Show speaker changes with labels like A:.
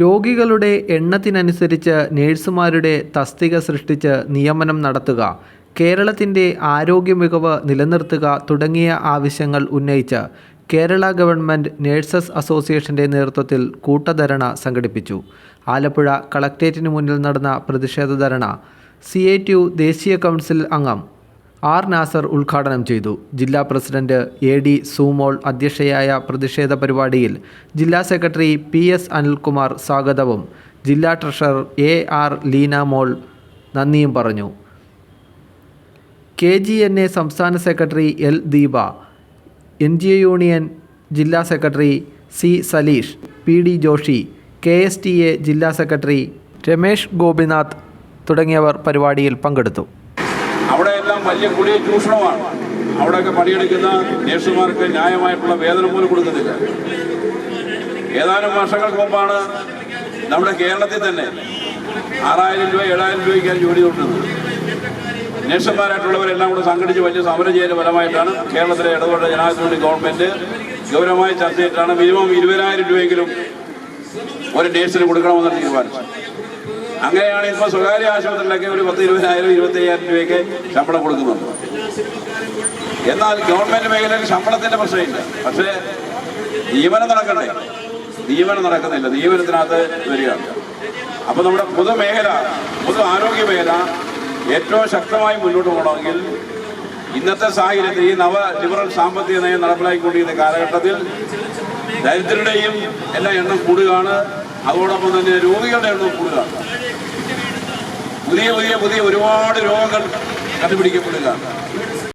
A: രോഗികളുടെ എണ്ണത്തിനനുസരിച്ച് നഴ്സുമാരുടെ തസ്തിക സൃഷ്ടിച്ച് നിയമനം നടത്തുക കേരളത്തിന്റെ ആരോഗ്യ മികവ് നിലനിർത്തുക തുടങ്ങിയ ആവശ്യങ്ങൾ ഉന്നയിച്ച് കേരള ഗവൺമെന്റ് നേഴ്സസ് അസോസിയേഷന്റെ നേതൃത്വത്തിൽ കൂട്ടധരണ സംഘടിപ്പിച്ചു. ആലപ്പുഴ കളക്ട്രേറ്റിന് മുന്നിൽ നടന്ന പ്രതിഷേധ ധരണ സി ഐ ടി യു ദേശീയ കൗൺസിൽ അംഗം ആർ നാസർ ഉദ്ഘാടനം ചെയ്തു. ജില്ലാ പ്രസിഡന്റ് എ ഡി സൂമോൾ അധ്യക്ഷയായ പ്രതിഷേധ പരിപാടിയിൽ ജില്ലാ സെക്രട്ടറി പി എസ് അനിൽകുമാർ സ്വാഗതവും. ജില്ലാ treasurer A R Leena Mol നന്ദിയും പറഞ്ഞു. കെ ജി എൻ എ സംസ്ഥാന secretary L Deepa N G O union ജില്ലാ secretary C Saleesh P D Joshi K S T A ജില്ലാ സെക്രട്ടറി രമേഷ് ഗോപിനാഥ് തുടങ്ങിയവർ പരിപാടിയിൽ പങ്കെടുത്തു.
B: അവിടെയെല്ലാം വലിയ കുടിയ ചൂഷണമാണ്. അവിടെയൊക്കെ പണിയെടുക്കുന്ന നേഴ്സുമാർക്ക് ന്യായമായിട്ടുള്ള വേതനം പോലും കൊടുക്കുന്നില്ല. ഏതാനും വർഷങ്ങൾക്ക് മുമ്പാണ് നമ്മുടെ കേരളത്തിൽ തന്നെ ആറായിരം രൂപ ഏഴായിരം രൂപയ്ക്കാണ് ജോലി തൊട്ടുന്നത് നേഴ്സുമാരായിട്ടുള്ളവരെല്ലാം കൂടെ സംഘടിച്ച് വലിയ സമരം ചെയ്യുന്ന ഫലമായിട്ടാണ് കേരളത്തിലെ ഇടപെട്ട ജനാധിപത്യ ഗവൺമെന്റ് ഗൗരവമായി ചർച്ച ചെയ്തിട്ടാണ് മിനിമം ഇരുപതിനായിരം രൂപയെങ്കിലും ഒരു നേഴ്സിന് കൊടുക്കണമെന്ന് തീരുമാനിച്ചു അങ്ങനെയാണ് ഇപ്പോൾ സ്വകാര്യ ആശുപത്രിയിലൊക്കെ ഒരു പത്ത് ഇരുപതിനായിരം ഇരുപത്തി അയ്യായിരം രൂപയൊക്കെ ശമ്പളം കൊടുക്കുന്നുണ്ട്. എന്നാൽ ഗവൺമെന്റ് മേഖലയിൽ ശമ്പളത്തിന്റെ പ്രശ്നമില്ല. പക്ഷേ നിയമനം നടക്കണ്ടേ നിയമനം നടക്കുന്നില്ല. നിയമനത്തിനകത്ത് വരികയാണ്. അപ്പോൾ നമ്മുടെ പൊതുമേഖല പൊതു ആരോഗ്യ മേഖല ഏറ്റവും ശക്തമായി മുന്നോട്ട് പോകണമെങ്കിൽ ഇന്നത്തെ സാഹചര്യത്തിൽ ഈ നവ ലിബറൽ സാമ്പത്തിക നയം നടപ്പിലാക്കിക്കൊണ്ടിരിക്കുന്ന കാലഘട്ടത്തിൽ ദരിദ്രരുടെയും എല്ലാ എണ്ണം കൂടുകയാണ്. അതോടൊപ്പം തന്നെ രോഗികളുടെ എണ്ണം കൂടുക പുതിയ പുതിയ പുതിയ ഒരുപാട് രോഗങ്ങൾ കണ്ടുപിടിക്കപ്പെടുകയാണ്.